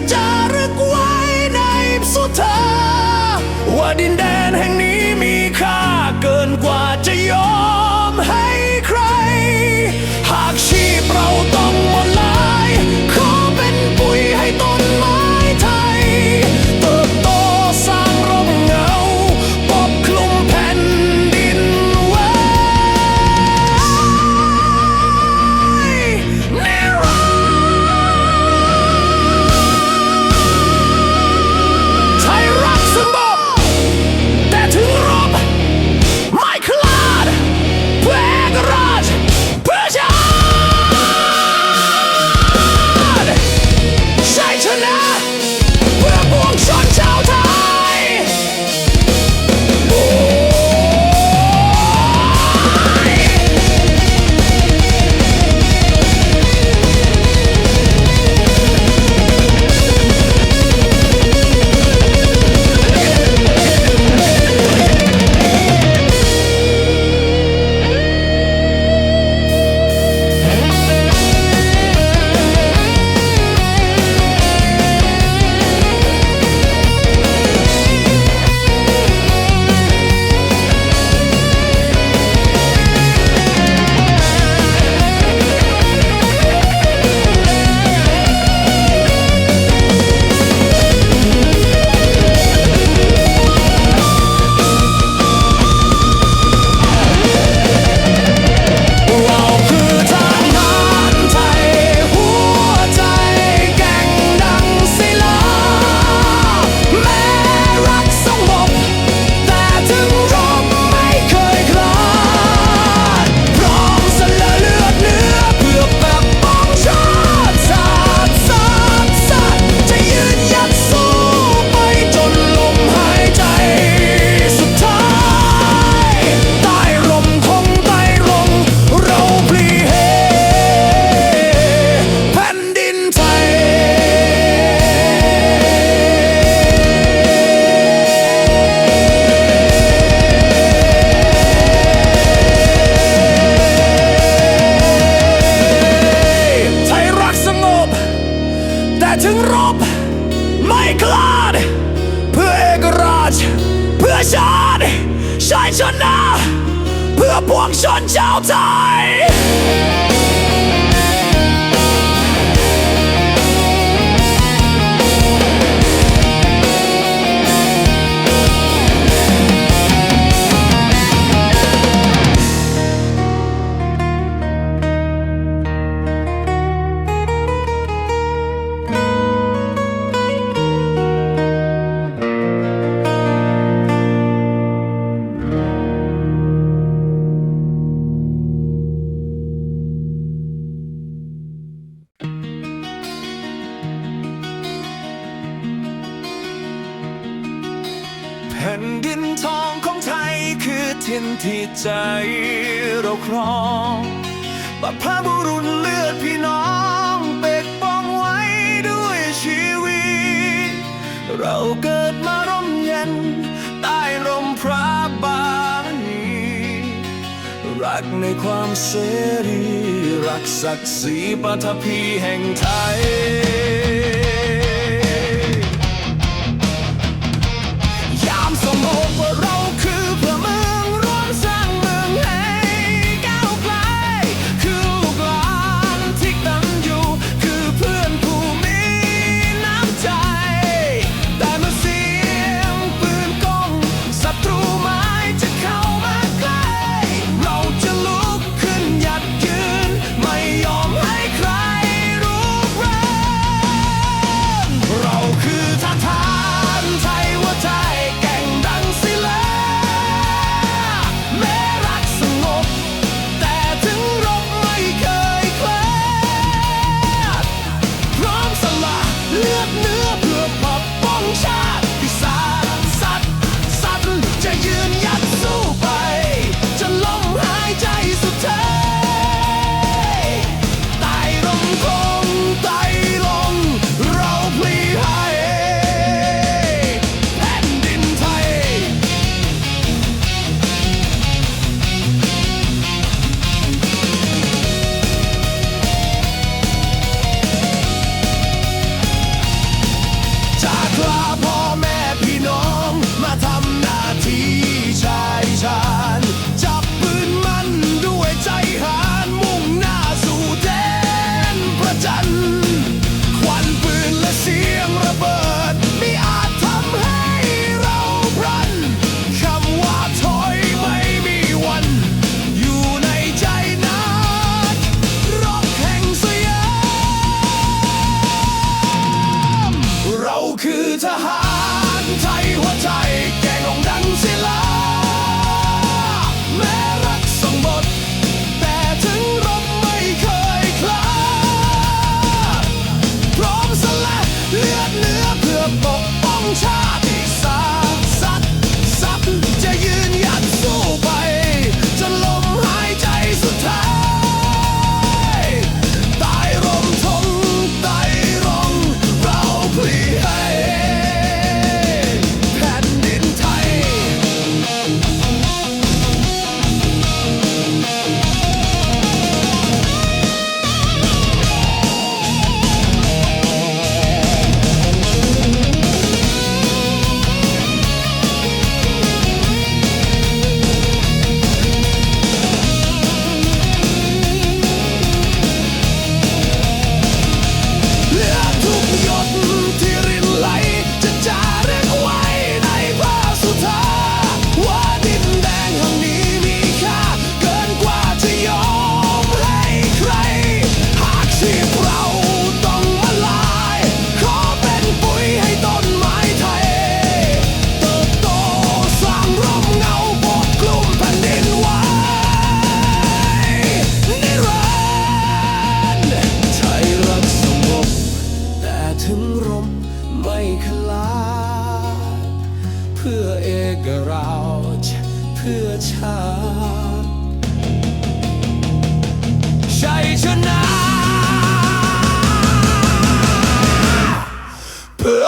จะจารึกไว้ในสุธาว่าดินแด 嚣张 จเราครองบรระบุรุษเลือดพี่น้องเปกป้องไว้ด้วยชีวิต เราเกิดมาร่มเย็นใต้ร่มพระบารมีรักในความเสรี รักศักดิ์ศรีปฐพีแห่งไทย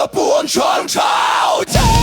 เพื่อปวงชนชาวไทย